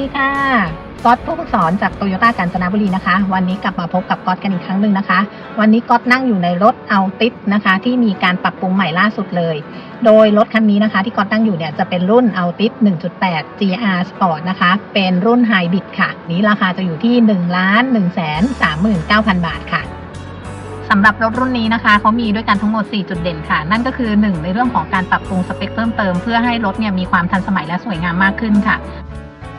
ดีค่ะก๊อตผู้ฝึกสอนจากโตโยต้ากาญจนบุรีนะคะ วันนี้กลับมาพบกับก๊อตกันอีกครั้งหนึ่งนะคะ วันนี้ก๊อตนั่งอยู่ในรถเอาติสนะคะ ที่มีการปรับปรุงใหม่ล่าสุดเลย โดยรถคันนี้นะคะ ที่ก๊อตนั่งอยู่เนี่ยจะเป็นรุ่นเอาติส1.8 GR Sport นะคะ เป็นรุ่นไฮบริดค่ะ นี้ราคาจะอยู่ที่1ล้าน1แสน39,000 บาทค่ะสำหรับรถรุ่นนี้นะคะเขามีด้วยกันทั้งหมด 4 จุดเด่นค่ะ นั่นก็คือ 1 ในเรื่องของการปรับปรุงสเปคเพิ่มเติมเพื่อให้รถเนี่ยมีความทันสมัยและสวยงามมากขึ้นค่ะ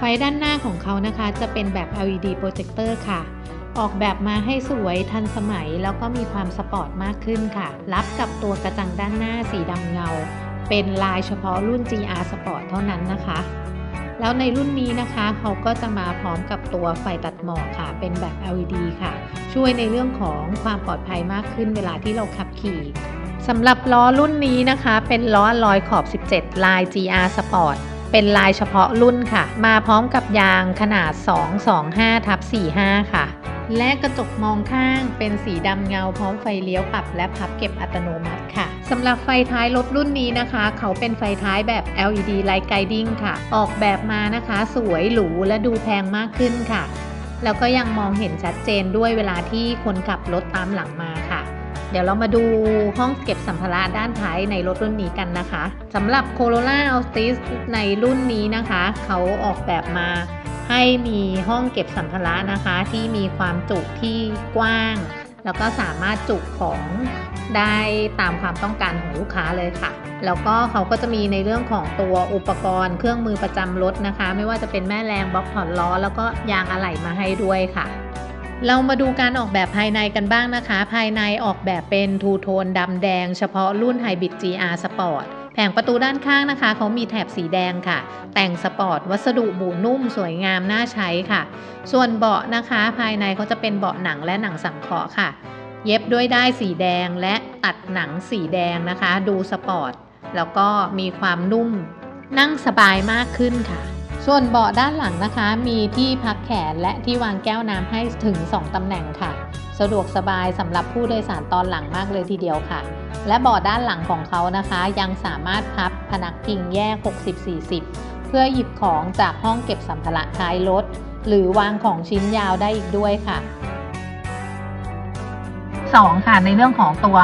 ไฟด้านหน้าของเขานะคะ จะเป็นแบบ LED โปรเจคเตอร์ค่ะ ออกแบบมาให้สวยทันสมัยแล้วก็มีความสปอร์ตมากขึ้นค่ะ รับกับตัวกระจังด้านหน้าสีดำเงา เป็นลายเฉพาะรุ่น GR Sport เท่านั้นนะคะ แล้วในรุ่นนี้นะคะเขาก็จะมาพร้อมกับตัวไฟตัดหมอกค่ะ เป็นแบบ LED ค่ะ ช่วยในเรื่องของความปลอดภัยมากขึ้นเวลาที่เราขับขี่สำหรับล้อรุ่นนี้นะคะ เป็นล้อลอยขอบ 17 ลาย GR Sport เป็นลายเฉพาะรุ่นค่ะ มาพร้อมกับยางขนาด 225ทับ45 ค่ะ และกระจกมองข้างเป็นสีดำเงาพร้อมไฟเลี้ยวปรับและพับเก็บอัตโนมัติค่ะสำหรับไฟท้ายรถรุ่นนี้นะคะ เขาเป็นไฟท้ายแบบ LED Light Guiding ค่ะ ออกแบบมานะคะ สวยหรูและดูแพงมากขึ้นค่ะ แล้วก็ยังมองเห็นชัดเจนด้วยเวลาที่คนขับรถตามหลังมาค่ะ เดี๋ยวเรามาดูห้องเก็บสัมภาระด้านท้ายในรถรุ่นนี้กันนะคะสำหรับ Corolla Altis ในรุ่นนี้นะคะ เขาออกแบบมาให้มีห้องเก็บสัมภาระนะคะ ที่มีความจุที่กว้าง แล้วก็สามารถจุของได้ตามความต้องการของลูกค้าเลยค่ะ แล้วก็เขาก็จะมีในเรื่องของตัวอุปกรณ์เครื่องมือประจำรถนะคะ ไม่ว่าจะเป็นแม่แรงบล็อกถอดล้อ แล้วก็ยางอะไหล่มาให้ด้วยค่ะ เรามาดูการออกแบบภายในกันบ้างนะคะ ภายในออกแบบเป็นทูโทนดำแดง เฉพาะรุ่น Hybrid GR Sport แผงประตูด้านข้างนะคะ เขามีแถบสีแดงค่ะ แต่งสปอร์ต วัสดุบูนุ่มสวยงามน่าใช้ค่ะ ส่วนเบาะนะคะ ภายในเขาจะเป็นเบาะหนังและหนังสังเคราะห์ค่ะ เย็บด้วยได้ายสีแดงและตัดหนังสีแดงนะคะ ดูสปอร์ต แล้วก็มีความนุ่ม นั่งสบายมากขึ้นค่ะ ส่วนเบาะด้านหลังนะคะ มีที่พักแขนและที่วางแก้วน้ำให้ถึง 2ตำแหน่งค่ะ สะดวกสบายสำหรับผู้โดยสารตอนหลังมากเลยทีเดียวค่ะ และเบาะด้านหลังของเขานะคะ ยังสามารถพับพนักพิงแยก 60-40 เพื่อหยิบของจากห้องเก็บสัมภาระท้ายรถหรือวางของชิ้นยาวได้อีกด้วยค่ะ 2 ค่ะในเรื่องของตัว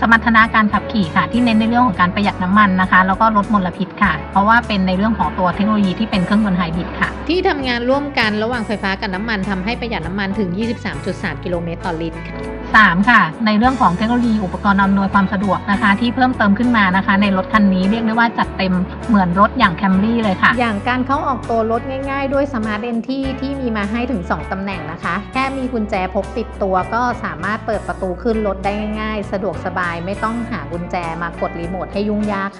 สมรรถนะการขับขี่ค่ะ ที่เน้นในเรื่องของการประหยัดน้ำมันนะคะ แล้วก็ลดมลพิษค่ะ เพราะว่าเป็นในเรื่องของตัวเทคโนโลยีที่เป็นเครื่องยนต์ไฮบริดค่ะ ที่ทำงานร่วมกันระหว่างไฟฟ้ากับน้ำมันทำให้ประหยัดน้ำมันถึง 23.3 กิโลเมตรต่อลิตรค่ะ 3 ค่ะ ในเรื่องของเทคโนโลยีอุปกรณ์อำนวยความสะดวกนะคะ ที่เพิ่มเติมขึ้นมานะคะ ในรถคันนี้เรียกได้ว่าจัดเต็มเหมือนรถอย่างแคมรี่เลยค่ะ อย่างการเข้าออกตัวรถง่ายๆ ด้วยสมาร์ทเอนที่ที่มีมาให้ถึง 2 ตำแหน่งนะคะ แค่มีกุญแจพกติดตัวก็สามารถเปิดประตูขึ้นรถได้ง่ายๆสะดวกสบายไม่ต้องหากุญแจมากดรีโมทให้ยุ่งยาก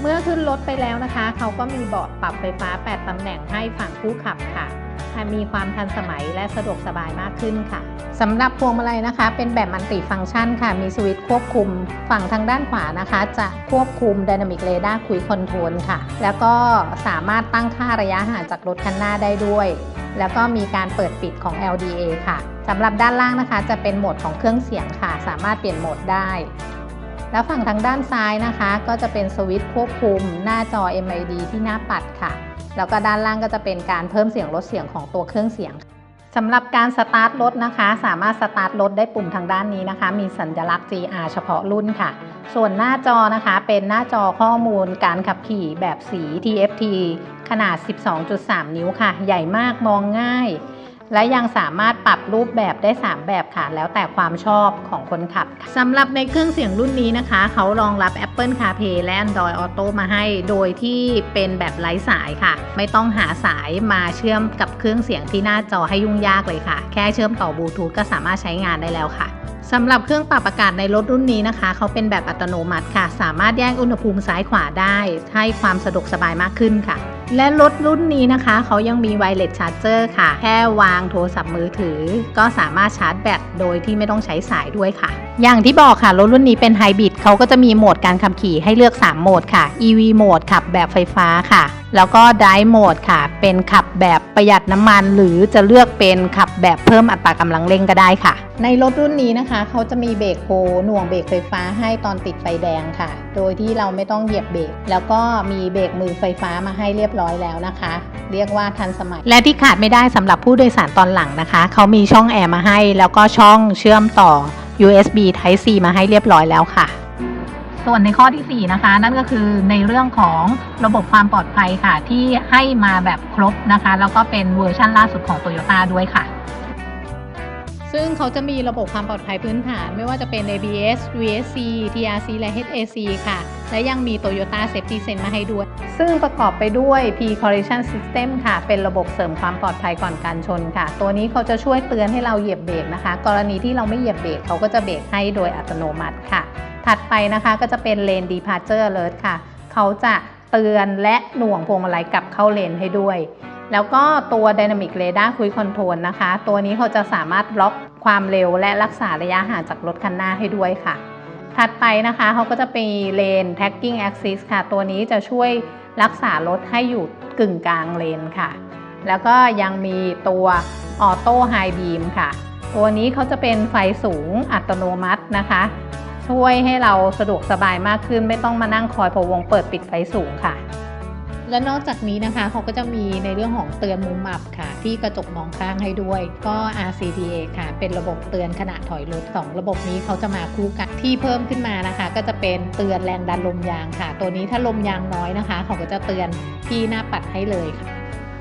เมื่อขึ้นรถไปแล้วนะคะ เขาก็มีเบาะปรับไฟฟ้า 8 ตำแหน่งให้ฝั่งผู้ขับค่ะ มีความทันสมัยและสะดวกสบายมากขึ้นค่ะสำหรับพวงมาลัยนะคะ เป็นแบบมัลติฟังก์ชันค่ะ มีสวิตช์ควบคุม ฝั่งทางด้านขวานะคะ จะควบคุม Dynamic Radar Cruise Control ค่ะ แล้วก็สามารถตั้งค่าระยะห่างจากรถคันหน้าได้ด้วย แล้วก็มีการเปิดปิดของ LDA ค่ะสำหรับด้านล่างนะคะจะเป็นโหมดของเครื่องเสียงค่ะ สามารถเปลี่ยนโหมดได้ แล้วฝั่งทางด้านซ้ายนะคะ ก็จะเป็นสวิตช์ควบคุม หน้าจอ MID ที่หน้าปัดค่ะ แล้วก็ด้านล่างก็จะเป็นการเพิ่มเสียงลดเสียงของตัวเครื่องเสียงสำหรับการสตาร์ทรถนะคะ สามารถสตาร์ทรถได้ปุ่มทางด้านนี้นะคะ มีสัญลักษณ์ GR เฉพาะรุ่นค่ะ ส่วนหน้าจอนะคะ เป็นหน้าจอข้อมูลการขับขี่แบบสี TFT ขนาด 12.3 นิ้วค่ะ ใหญ่มากมองง่าย และยังสามารถปรับรูปแบบได้ 3 แบบค่ะ แล้วแต่ความชอบของคนขับสำหรับในเครื่องเสียงรุ่นนี้นะคะ เขารองรับ Apple CarPlay และ Android Auto มาให้ โดยที่เป็นแบบไร้สายค่ะ ไม่ต้องหาสายมาเชื่อมกับเครื่องเสียงที่หน้าจอให้ยุ่งยากเลยค่ะ แค่เชื่อมต่อบลูทูธก็สามารถใช้งานได้แล้วค่ะสำหรับเครื่องปรับอากาศในรถรุ่นนี้นะคะ เขาเป็นแบบอัตโนมัติค่ะ สามารถแยกอุณหภูมิซ้ายขวาได้ ให้ความสะดวกสบายมากขึ้นค่ะ และรถรุ่นนี้นะคะ เขายังมีไวเลสชาร์จเจอร์ค่ะ แค่วางโทรศัพท์มือถือ ก็สามารถชาร์จแบตโดยที่ไม่ต้องใช้สายด้วยค่ะอย่างที่บอกค่ะ รถรุ่นนี้เป็นไฮบริดเขาก็จะมีโหมดการขับขี่ให้เลือก 3 โหมดค่ะ EV โหมดขับแบบไฟฟ้าค่ะ แล้วก็ Drive โหมดค่ะ เป็นขับแบบประหยัดน้ำมัน หรือจะเลือกเป็นขับแบบเพิ่มอัตรากำลังเร่งก็ได้ค่ะ ในรถรุ่นนี้นะคะเขาจะมีเบรกโฮหน่วงเบรกไฟฟ้าให้ตอนติดไฟแดงค่ะ โดยที่เราไม่ต้องเหยียบเบรกแล้วก็มีเบรกมือไฟฟ้ามาให้เรียบร้อยแล้วนะคะ เรียกว่าทันสมัย และที่ขาดไม่ได้สำหรับผู้โดยสารตอนหลังนะคะเขามีช่องแอร์มาให้ แล้วก็ช่องเชื่อมต่อ USB Type C มาให้เรียบร้อยแล้วค่ะ ส่วนในข้อที่ 4 นะคะ นั่นก็คือในเรื่องของระบบความปลอดภัยค่ะ ที่ให้มาแบบครบนะคะ แล้วก็เป็นเวอร์ชั่นล่าสุดของ Toyota ด้วยค่ะ ซึ่งเขาจะมีระบบความปลอดภัยพื้นฐาน ไม่ว่าจะเป็น ABS VSC TRC และ HAC ค่ะ และยังมี Toyota Safety Sense มาให้ด้วย ซึ่งประกอบไปด้วย P Collision System ค่ะ เป็นระบบเสริมความปลอดภัยก่อนการชนค่ะ ตัวนี้เขาจะช่วยเตือนให้เราเหยียบเบรกนะคะ กรณีที่เราไม่เหยียบเบรกเขาก็จะเบรกให้โดยอัตโนมัติค่ะ ถัดไปนะคะก็จะเป็น Lane Departure Alert ค่ะ เขาจะเตือนและหน่วงพวงมาลัยกลับเข้าเลนให้ด้วย แล้วก็ตัว Dynamic Radar Cruise Control นะคะ ตัวนี้เขาจะสามารถล็อกความเร็วและรักษาระยะห่างจากรถคันหน้าให้ด้วยค่ะ ถัดไปนะคะเขาก็จะเป็น Lane Tracking Axis ค่ะ ตัวนี้จะช่วยรักษารถให้อยู่กึ่งกลางเลนค่ะ แล้วก็ยังมีตัว Auto High Beam ค่ะ ตัวนี้เขาจะเป็นไฟสูงอัตโนมัตินะคะ ช่วยให้เราสะดวกสบายมากขึ้นไม่ต้องมานั่งคอยพะวงเปิดปิดไฟสูงค่ะ และนอกจากนี้นะคะเขาก็จะมีในเรื่องของเตือนมุมอับค่ะ ที่กระจกมองข้างให้ด้วย ก็ RCTA ค่ะ เป็นระบบเตือนขณะถอยรถสองระบบนี้เขาจะมาคู่กันที่เพิ่มขึ้นมานะคะ ก็จะเป็นเตือนแรงดันลมยางค่ะ ตัวนี้ถ้าลมยางน้อยนะคะเขาก็จะเตือนที่หน้าปัดให้เลยค่ะ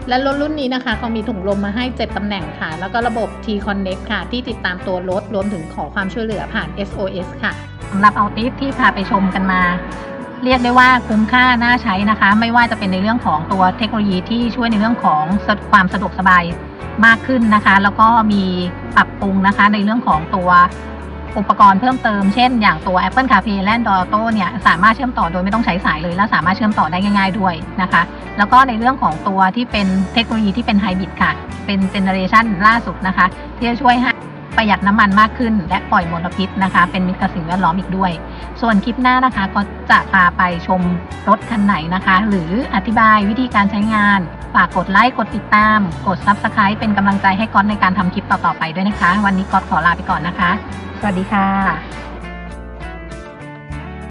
และรถรุ่นนี้นะคะเขามีถุงลมมาให้ 7 ตำแหน่งค่ะ แล้วก็ระบบ T Connect ค่ะ ที่ติดตามตัวรถรวมถึงขอความช่วยเหลือผ่าน SOS ค่ะสำหรับเอาติสที่พาไปชมกันมา เรียกได้ว่าคุ้มค่าน่าใช้นะคะ ไม่ว่าจะเป็นในเรื่องของตัวเทคโนโลยีที่ช่วยในเรื่องของความสะดวกสบายมากขึ้นนะคะ แล้วก็มีปรับปรุงนะคะ ในเรื่องของตัวอุปกรณ์เพิ่มเติมเช่นอย่างตัว Apple CarPlay และ Android Auto เนี่ยสามารถเชื่อมต่อโดยไม่ต้องใช้สายเลย และสามารถเชื่อมต่อได้ง่าย ๆด้วยนะคะ แล้วก็ในเรื่องของตัวที่เป็นเทคโนโลยีที่เป็นไฮบริดค่ะ เป็นเจเนอเรชันล่าสุดนะคะ ที่จะช่วยให้ ประหยัดน้ำมันมากขึ้น และปล่อยมลพิษนะคะ เป็นมิตรกับสิ่งแวดล้อมอีกด้วย ส่วนคลิปหน้านะคะก็จะพาไปชมรถคันไหนนะคะ หรืออธิบายวิธีการใช้งาน ฝากกดไลค์ กดติดตาม กด Subscribe เป็นกำลังใจให้ก๊อตในการทำคลิปต่อๆไปด้วยนะคะ วันนี้ก๊อตขอลาไปก่อนนะคะ สวัสดีค่ะ